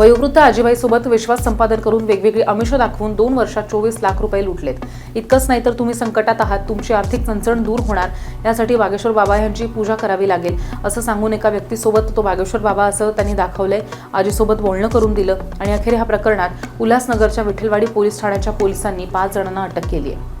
वयोवृद्ध आजीबाईसोबत विश्वास संपादन करून वेगवेगळी आमिष दाखवून दोन वर्षात चोवीस लाख रुपये लुटलेत. इतकंच नाही तर तुम्ही संकटात आहात तुमची आर्थिक चणचण दूर होणार. यासाठी बागेश्वर बाबा यांची पूजा करावी लागेल. असं सांगून एका व्यक्तीसोबत तो बागेश्वर बाबा असं त्यांनी दाखवलंय. आजीसोबत बोलणं करून दिलं आणि अखेर ह्या प्रकरणात उल्हासनगरच्या विठ्ठलवाडी पोलीस ठाण्याच्या पोलिसांनी पाच जणांना अटक केली आहे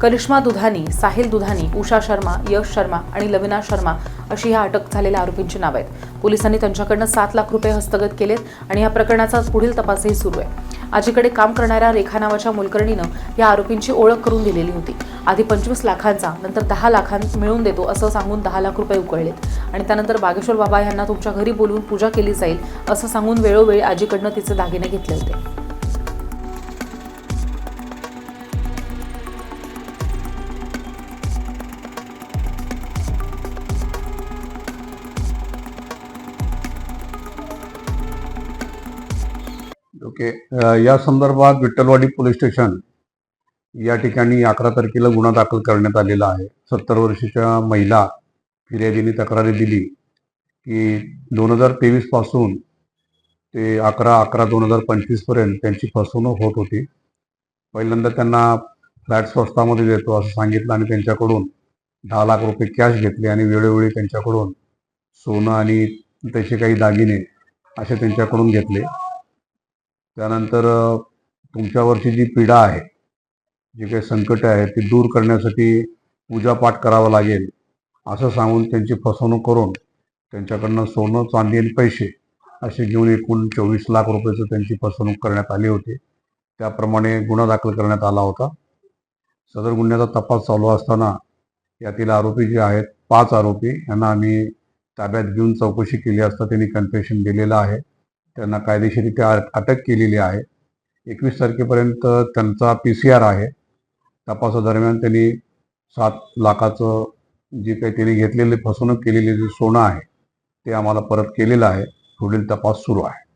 करिश्मा दुधानी साहिल दुधानी उषा शर्मा यश शर्मा आणि लविना शर्मा अशी ह्या अटक झालेल्या आरोपींची नावं आहेत. पोलिसांनी त्यांच्याकडनं सात लाख रुपये हस्तगत केलेत आणि या प्रकरणाचा पुढील तपासही सुरू आहे. आजीकडे काम करणाऱ्या रेखा नावाच्या मोलकर्णीनं या आरोपींची ओळख करून दिलेली होती. आधी पंचवीस लाखांचा नंतर दहा लाखां मिळवून देतो असं सांगून दहा लाख रुपये उकळलेत. आणि त्यानंतर बागेश्वर बाबा यांना तुमच्या घरी बोलवून पूजा केली जाईल असं सांगून वेळोवेळी आजीकडनं तिचे दागिने घेतले होते. ओके. या संदर्भात विठ्ठलवाडी पोलीस स्टेशन या ठिकाणी अकरा तारखेला गुन्हा दाखल करण्यात आलेला आहे. सत्तर वर्षाच्या महिला फिर्यादीने तक्रारी दिली की दोन हजार तेवीसपासून ते अकरा अकरा दोन हजार पंचवीसपर्यंत त्यांची फसवणूक होत होती. पहिल्यांदा त्यांना फ्लॅट स्वस्तामध्ये देतो असं सांगितलं आणि त्यांच्याकडून दहा लाख रुपये कॅश घेतले आणि वेळोवेळी त्यांच्याकडून सोनं आणि त्याचे काही दागिने असे त्यांच्याकडून घेतले. त्यानंतर तुमच्यावरची जी पीडा आहे जी काही संकट आहे ती दूर करण्यासाठी पूजापाठ करावा लागेल असं सांगून त्यांची फसवणूक करून त्यांच्याकडनं सोनं चांदी आणि पैसे असे घेऊन एकूण चोवीस लाख रुपयाचं त्यांची फसवणूक करण्यात आली होती. त्याप्रमाणे गुन्हा दाखल करण्यात आला होता. सदर गुन्ह्याचा तपास चालू असताना यातील आरोपी जे आहेत पाच आरोपी यांना आम्ही ताब्यात घेऊन चौकशी केली असता त्यांनी कन्फेशन दिलेलं आहे. त्यांना कायदेशीरित्या अटक केलेली आहे. एकवीस तारखेपर्यंत त्यांचा पी सी आर आहे. तपासादरम्यान त्यांनी सात लाखाचं जे काही त्यांनी घेतलेले फसवणूक केलेली जे सोनं आहे ते आम्हाला परत केलेलं आहे. पुढील तपास सुरू आहे.